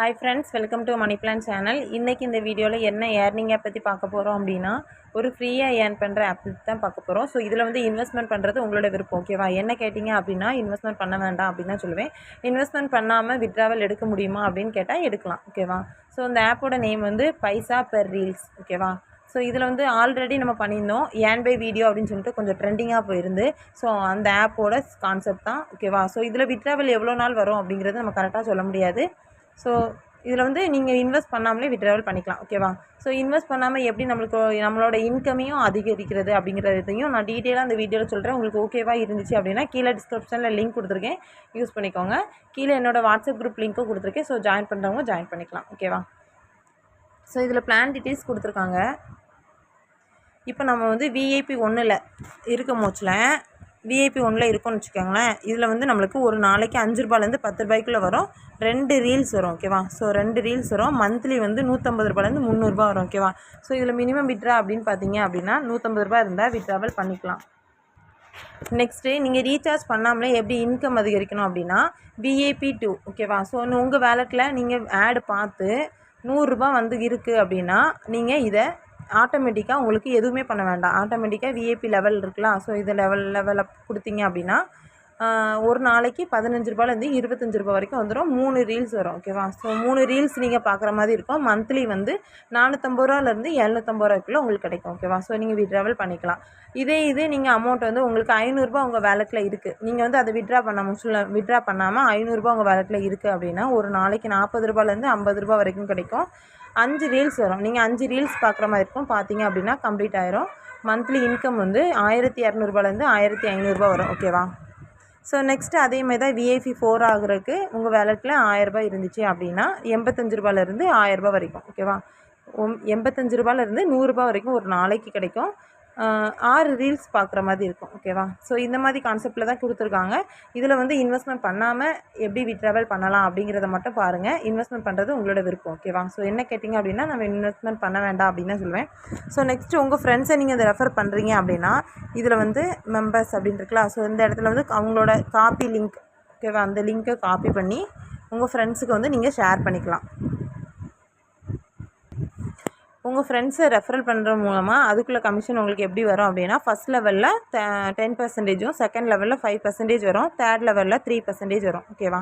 Hi friends welcome to money plan channel இன்றைக்கி இந்த வீடியோவில் என்ன ஏர்னிங்கை பற்றி பார்க்க போகிறோம் அப்படின்னா ஒரு ஃப்ரீயாக ஏர்ன் பண்ணுற ஆப் தான் பார்க்க போகிறோம் ஸோ இதில் வந்து இன்வெஸ்ட்மெண்ட் பண்ணுறது உங்களோட விருப்பம் ஓகேவா என்ன கேட்டிங்க அப்படின்னா இன்வெஸ்ட்மெண்ட் பண்ண வேண்டாம் அப்படின்னு தான் சொல்லுவேன். இன்வெஸ்ட்மெண்ட் பண்ணாமல் விட்ராவல் எடுக்க முடியுமா அப்படின்னு கேட்டால் எடுக்கலாம் ஓகேவா ஸோ இந்த ஆப்போட நேம் வந்து பைசா பெர் ரீல்ஸ் ஓகேவா ஸோ இதில் வந்து ஆல்ரெடி நம்ம பண்ணியிருந்தோம். ஏன் பை வீடியோ அப்படின்னு சொல்லிட்டு கொஞ்சம் ட்ரெண்டிங்காக போயிருந்து ஸோ அந்த ஆப்போட கான்செப்ட் தான் ஓகேவா ஸோ இதில் விட்ராவல் எவ்வளோ நாள் வரும் அப்படிங்கிறது நம்ம கரெக்டாக சொல்ல முடியாது. ஸோ இதில் வந்து நீங்கள் இன்வெஸ்ட் பண்ணாமலே விட்ராவல் பண்ணிக்கலாம் ஓகேவா ஸோ இன்வெஸ்ட் பண்ணாமல் எப்படி நம்மளுக்கு நம்மளோட இன்கமையும் அதிகரிக்கிறது அப்படிங்கிறதையும் நான் டீட்டெயிலாக அந்த வீடியோவில் சொல்கிறேன் உங்களுக்கு ஓகேவா இருந்துச்சு அப்படின்னா கீழே டிஸ்கிரிப்ஷனில் லிங்க் கொடுத்துருக்கேன். யூஸ் பண்ணிக்கோங்க. கீழே என்னோடய வாட்ஸ்அப் குரூப் லிங்க்கும் கொடுத்துருக்கேன். ஸோ ஜாயின் பண்ணுறவங்க ஜாயின் பண்ணிக்கலாம் ஓகேவா ஸோ இதில் பிளான் டீட்டெயில்ஸ் கொடுத்துருக்காங்க. இப்போ நம்ம வந்து விஐபி ஒன்றில் இருக்க மூச்சில் விஐபி ஒன்றில் இருக்கும்னு வச்சுக்கோங்களேன். இதில் வந்து நம்மளுக்கு ஒரு நாளைக்கு அஞ்சு ரூபாயிலேருந்து பத்து ரூபாய்க்குள்ளே வரும். ரெண்டு ரீல்ஸ் வரும் ஓகேவா ஸோ ரெண்டு ரீல்ஸ் வரும். மந்த்லி வந்து நூற்றம்பது ரூபாயிலேருந்து முந்நூறுரூபா வரும் ஓகேவா ஸோ இதில் மினிமம் விட்ரா அப்படின்னு பார்த்தீங்க அப்படின்னா நூற்றம்பது ரூபா இருந்தால் விட்ராவல் பண்ணிக்கலாம். நெக்ஸ்ட்டு நீங்கள் ரீசார்ஜ் பண்ணாமலே எப்படி இன்கம் அதிகரிக்கணும் அப்படின்னா விஏபி டூ ஓகேவா ஸோ உங்கள் வேலெட்டில் நீங்கள் ஆடு பார்த்து நூறுரூபா வந்து இருக்குது அப்படின்னா நீங்கள் இதை ஆட்டோமேட்டிக்காக உங்களுக்கு எதுவுமே பண்ண வேண்டாம். ஆட்டோமேட்டிக்காக விஏபி லெவல் இருக்கலாம். ஸோ இது லெவல் லெவலில் கொடுத்தீங்க அப்படின்னா ஒரு நாளைக்கு பதினஞ்சு ரூபாயிலேருந்து இருபத்தஞ்சி ரூபா வரைக்கும் வந்துடும் மூணு ரீல்ஸ் வரும் ஓகேவா ஸோ மூணு ரீல்ஸ் நீங்கள் பார்க்குற மாதிரி இருக்கும். மந்த்லி வந்து நானூற்றம்பது ரூபாலேருந்து எழுநூற்றம்பது ரூபாய்க்குள்ளே உங்களுக்கு கிடைக்கும் ஓகேவா ஸோ நீங்கள் விட்ராவல் பண்ணிக்கலாம். இதே இது நீங்கள் அமௌண்ட் வந்து உங்களுக்கு ஐநூறுரூபா உங்கள் வேலெட்டில் இருக்குது நீங்கள் வந்து அதை விட்ரா பண்ண முடியல விட்ரா பண்ணாமல் ஐநூறுரூபா உங்கள் வேலெட்டில் இருக்குது அப்படின்னா ஒரு நாளைக்கு நாற்பது ரூபாலேருந்து ஐம்பது ரூபா வரைக்கும் கிடைக்கும். அஞ்சு ரீல்ஸ் வரும். நீங்கள் அஞ்சு ரீல்ஸ் பார்க்குற மாதிரி இருக்கும். பார்த்தீங்க அப்படின்னா கம்ப்ளீட் ஆயிரும். மந்த்லி இன்கம் வந்து ஆயிரத்தி இரநூறுபாலேருந்து ஆயிரத்தி ஐநூறுரூபா வரும். ஓகேவா ஸோ நெக்ஸ்ட்டு அதே மாதிரி தான் விஐபி ஃபோர் ஆகுறதுக்கு உங்கள் வேலெட்டில் ஆயிரரூபா இருந்துச்சு அப்படின்னா எண்பத்தஞ்சு ரூபாயிலேருந்து ஆயிரரூபா வரைக்கும். ஓகேவா எண்பத்தஞ்சு ரூபாயிலேருந்து நூறுரூபா வரைக்கும் ஒரு நாளைக்கு கிடைக்கும். ஆறு ரீல்ஸ் பார்க்குற மாதிரி இருக்கும். ஓகேவா ஸோ இந்த மாதிரி கான்செப்டில் தான் கொடுத்துருக்காங்க. இதில் வந்து இன்வெஸ்ட்மெண்ட் பண்ணாமல் எப்படி விட்ராவல் பண்ணலாம் அப்படிங்கிறத மட்டும் பாருங்கள் இன்வெஸ்ட்மெண்ட் பண்ணுறது உங்களோட விருப்பம். ஓகேவா ஸோ என்ன கேட்டிங்க அப்படின்னா நம்ம இன்வெஸ்ட்மெண்ட் பண்ண வேண்டாம் அப்படின்னு தான் சொல்லுவேன். ஸோ நெக்ஸ்ட்டு உங்கள் ஃப்ரெண்ட்ஸை நீங்கள் இதை ரெஃபர் பண்ணுறீங்க அப்படின்னா இதில் வந்து மெம்பர்ஸ் அப்படின்னு இருக்கலாம் ஸோ இந்த இடத்துல வந்து அவங்களோட காப்பி லிங்க் ஓகேவா அந்த லிங்க்கை காப்பி பண்ணி உங்கள் ஃப்ரெண்ட்ஸுக்கு வந்து நீங்கள் ஷேர் பண்ணிக்கலாம். உங்கள் ஃப்ரெண்ட்ஸை ரெஃபரல் பண்ணுறது மூலமாக அதுக்குள்ளே கமிஷன் உங்களுக்கு எப்படி வரும் அப்படின்னா ஃபஸ்ட் லெவலில் டென் பர்சன்டேஜும் செகண்ட் லெவலில் ஃபைவ் பர்சன்டேஜ் வரும் தேர்ட் லெவலில் த்ரீ பர்சன்டேஜ் வரும். ஓகேவா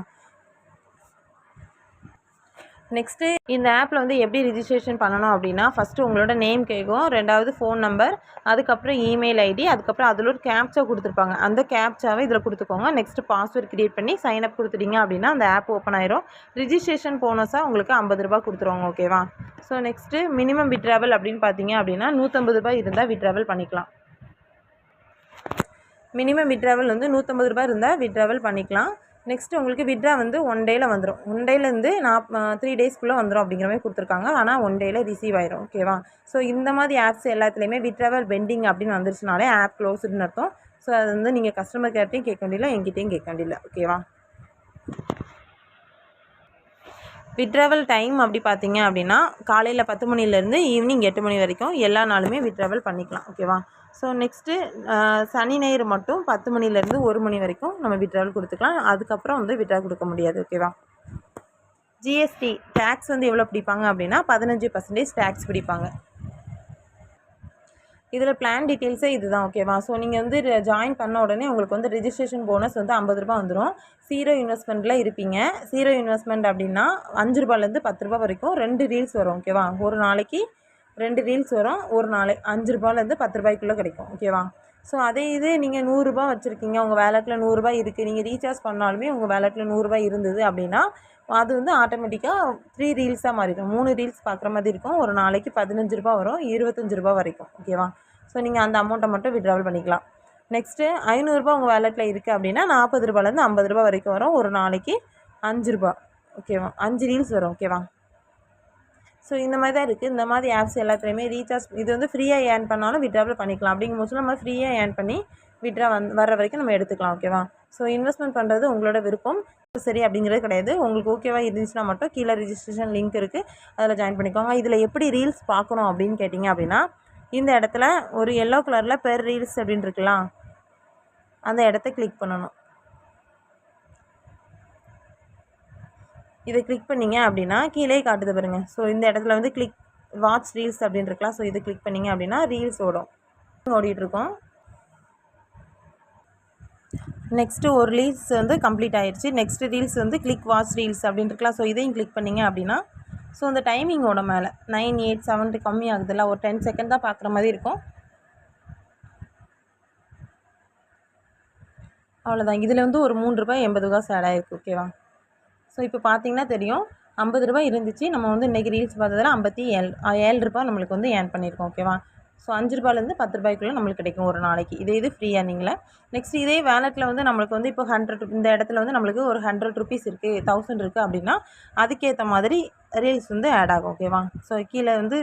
நெக்ஸ்ட்டு இந்த ஆப்பில் வந்து எப்படி ரிஜிஸ்ட்ரேஷன் பண்ணணும் அப்படின்னா ஃபஸ்ட்டு உங்களோட நேம் கேட்கும் ரெண்டாவது ஃபோன் நம்பர் அதுக்கப்புறம் இமெயில் ஐடி அதுக்கப்புறம் அதில் ஒரு கேப்ச்சா கொடுத்துருப்பாங்க. அந்த கேப்ச்சாவை இதில் கொடுத்துக்கோங்க. நெக்ஸ்ட்டு பாஸ்வேர்ட் க்ரியேட் பண்ணி சைன் அப் கொடுத்துட்டீங்க அப்படின்னா அந்த ஆப் ஓப்பன் ஆயிரும். ரிஜிஸ்ட்ரேஷன் போனஸாக உங்களுக்கு ஐம்பது ரூபா கொடுத்துருவாங்க ஓகேவா ஸோ நெக்ஸ்ட்டு மினிமம் விட்ராவல் அப்படின்னு பார்த்தீங்க அப்படின்னா நூற்றம்பது ரூபாய் இருந்தால் விட்ராவல் பண்ணிக்கலாம். மினிமம் விட்ராவல் வந்து நூற்றம்பது ரூபாய் இருந்தால் விட்ராவல் பண்ணிக்கலாம். நெக்ஸ்ட் உங்களுக்கு விட்ரா வந்து ஒன் டேயில் வந்துடும் ஒன் டேலேருந்து நான் த்ரீ டேஸ்க்குள்ளே வந்துடும் அப்படிங்கிற மாதிரி கொடுத்துருக்காங்க. ஆனால் ஒன் டேயில் ரிசீவ் ஆயிரும். ஓகேவா ஸோ இந்த மாதிரி ஆப்ஸ் எல்லாத்துலேயுமே விட்ராவல் பெண்டிங் அப்படின்னு வந்துருச்சுனாலே ஆப் க்ளோஸ்டுன்னு அர்த்தம். ஸோ அது வந்து நீங்கள் கஸ்டமர் கேர்ட்டையும் கேட்க முடியல எங்கிட்டையும் கேட்க முடியல ஓகேவா விட்ராவல் டைம் அப்படி பார்த்தீங்க அப்படின்னா காலையில் பத்து மணிலேருந்து ஈவினிங் எட்டு மணி வரைக்கும் எல்லா நாளுமே விட்ராவல் பண்ணிக்கலாம். ஓகேவா ஸோ நெக்ஸ்ட்டு சனி ஞாயிறு மட்டும் பத்து மணிலேருந்து ஒரு மணி வரைக்கும் நம்ம விட்ராவல் கொடுத்துக்கலாம். அதுக்கப்புறம் வந்து விட்ரா கொடுக்க முடியாது ஓகேவா ஜிஎஸ்டி டேக்ஸ் வந்து எவ்வளோ பிடிப்பாங்க அப்படின்னா பதினஞ்சு பர்சன்டேஜ் டேக்ஸ் பிடிப்பாங்க. இதில் பிளான் டீட்டெயில்ஸே இதுதான் ஓகேவா ஸோ நீங்கள் வந்து ஜாயின் பண்ண உடனே உங்களுக்கு வந்து ரிஜிஸ்ட்ரேஷன் போனஸ் வந்து ஐம்பது ரூபா வந்துடும் சீரோ இன்வெஸ்ட்மெண்ட்டில் இருப்பீங்க. சீரோ இன்வெஸ்ட்மெண்ட் அப்படின்னா அஞ்சு ரூபாலேருந்து பத்து ரூபா வரைக்கும் ரெண்டு ரீல்ஸ் வரும் ஓகேவா ஒரு நாளைக்கு ரெண்டு ரீல்ஸ் வரும். ஒரு நாளை அஞ்சு ரூபாலேருந்து பத்து ரூபாய்க்குள்ளே கிடைக்கும். ஓகேவா ஸோ அதே இது நீங்கள் நூறுரூபா வச்சுருக்கீங்க. உங்கள் வேலெட்டில் நூறுரூபா இருக்குது நீங்கள் ரீசார்ஜ் பண்ணாலுமே உங்கள் வேலெட்டில் நூறுரூபா இருந்தது அப்படின்னா அது வந்து ஆட்டோமேட்டிக்காக த்ரீ ரீல்ஸாக மாறிடும். மூணு ரீல்ஸ் பார்க்குற மாதிரி இருக்கும். ஒரு நாளைக்கு பதினஞ்சு ரூபா வரும். இருபத்தஞ்சி ரூபா வரைக்கும். ஓகேவா ஸோ நீங்கள் அந்த அமௌண்ட்டை மட்டும் விட்ராவல் பண்ணிக்கலாம். நெக்ஸ்ட்டு ஐநூறுரூபா உங்கள் வேலெட்டில் இருக்குது அப்படின்னா நாற்பது ரூபாலேருந்து ஐம்பது ரூபா வரைக்கும் வரும். ஒரு நாளைக்கு அஞ்சு ரூபா ஓகேவா அஞ்சு ரீல்ஸ் வரும். ஓகேவா ஸோ இந்த மாதிரி தான் இருக்குது இந்த மாதிரி ஆப்ஸ் எல்லாத்துலேயுமே ரீசார்ஜ் இது வந்து ஃப்ரீயாக ஏர்ன் பண்ணாலும் விட்ராவில் பண்ணிக்கலாம். அப்படிங்கும் போது நம்ம ஃப்ரீயாக ஏர்ன் பண்ணி விட்ரா வந் வர்ற வரைக்கும் நம்ம எடுத்துக்கலாம் ஓகேவா ஸோ இன்வெஸ்ட்மெண்ட் பண்ணுறது உங்களோட விருப்பம். சரி அப்படிங்கிறது கிடையாது. உங்களுக்கு ஓகேவா இருந்துச்சுன்னா மட்டும் கீழே ரிஜிஸ்ட்ரேஷன் லிங்க் இருக்குது அதில் ஜாயின் பண்ணிக்கோங்க. இதில் எப்படி ரீல்ஸ் பார்க்கணும் அப்படின்னு கேட்டிங்க அப்படின்னா இந்த இடத்துல ஒரு எல்லோ கலரில் பெர் ரீல்ஸ் அப்படின்னு இருக்கலாம் அந்த இடத்த கிளிக் பண்ணணும். இதை கிளிக் பண்ணிங்க அப்படின்னா கீழே காட்டுது பாருங்கள் ஸோ இந்த இடத்துல வந்து கிளிக் வாட்ச் ரீல்ஸ் அப்படின்னு இருக்கலாம் ஸோ இது கிளிக் பண்ணிங்க அப்படின்னா ரீல்ஸ் ஓடும். ஓடிட்டுருக்கோம். நெக்ஸ்ட்டு ஒரு ரீல்ஸ் வந்து கம்ப்ளீட் ஆயிடுச்சு நெக்ஸ்ட் ரீல்ஸ் வந்து கிளிக் வாட்ச் ரீல்ஸ் அப்படின்னு இருக்கலாம் ஸோ இதையும் கிளிக் பண்ணிங்க அப்படின்னா ஸோ அந்த டைமிங்கோட மேலே நைன் எயிட் செவன்ட்டு கம்மி ஆகுதுல்ல. ஒரு டென் செகண்ட் தான் பார்க்குற மாதிரி இருக்கும். அவ்வளோதான் இதில் வந்து ஒரு மூணு ரூபாய் எண்பது ரூபா சேட் ஆயிருக்கு. ஓகேவா ஸோ இப்போ பார்த்தீங்கன்னா தெரியும். ஐம்பது ரூபாய் இருந்துச்சு. நம்ம வந்து இன்றைக்கி ரீல்ஸ் பார்த்ததில் ஐம்பத்தி ஏழு ஏழு ரூபாய் நம்மளுக்கு வந்து ஏர்ன் பண்ணியிருக்கோம். ஓகேவா ஸோ அஞ்சு ரூபாயிலேருந்து பத்து ரூபாய்க்குள்ளே நம்மளுக்கு கிடைக்கும் ஒரு நாளைக்கு. இதே இது ஃப்ரீ ஏர்னிங்கில் நெக்ஸ்ட் இதே வேலெட்டில் வந்து நம்மளுக்கு வந்து இப்போ ஹண்ட்ரட் இந்த இடத்துல வந்து நம்மளுக்கு ஒரு ஹண்ட்ரட் ருபீஸ் இருக்குது தௌசண்ட் இருக்குது அப்படின்னா அதுக்கேற்ற மாதிரி ரீல்ஸ் வந்து ஆட் ஆகும். ஓகேவா ஸோ கீழே வந்து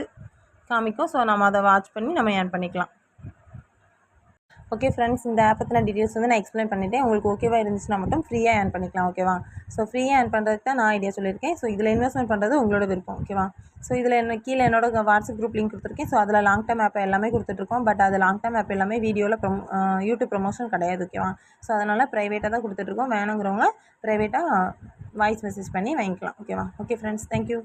காமிக்கும். ஸோ நம்ம அதை வாட்ச் பண்ணி நம்ம ஏர்ன் பண்ணிக்கலாம். ஓகே ஃப்ரெண்ட்ஸ் இந்த ஆப் பற்றின டீட்டெயில்ஸ் வந்து நான் எக்ஸ்பிளைன் பண்ணிட்டேன். உங்களுக்கு ஓகேவாக இருந்துச்சுன்னா மட்டும் ஃப்ரீயாக ஏர்ன் பண்ணிக்கலாம் ஓகேவா ஸோ ஃப்ரீயாக ஏர்ன் பண்ணுறதுக்கு தான் நான் ஐடியா சொல்லியிருக்கேன். ஸோ இதில் இன்வெஸ்ட்மெண்ட் பண்ணுறது உங்களோட விருப்பம் ஓகேவா ஸோ இதில் என்ன கீழே என்னோட வாட்ஸ்அப் குரூப் லிங்க் கொடுத்துருக்கேன். ஸோ அதில் லாங் டைம் ஆப் எல்லாமே கொடுத்துட்ருக்கோம். பட் அது லாங் டைம் ஆப் எல்லாமே வீடியோவில் ப்ரொ யூடியூப் ப்ரொமோஷன் கிடையாது ஓகேவா ஸோ அதனால் ப்ரைவேட்டாக தான் கொடுத்துட்ருக்கோம். வேணுங்கிறவங்க ப்ரைவேட்டாக வாய்ஸ் மெசேஜ் பண்ணி வாங்கிக்கலாம் ஓகேவா ஓகே ஃப்ரெண்ட்ஸ் தேங்க்யூ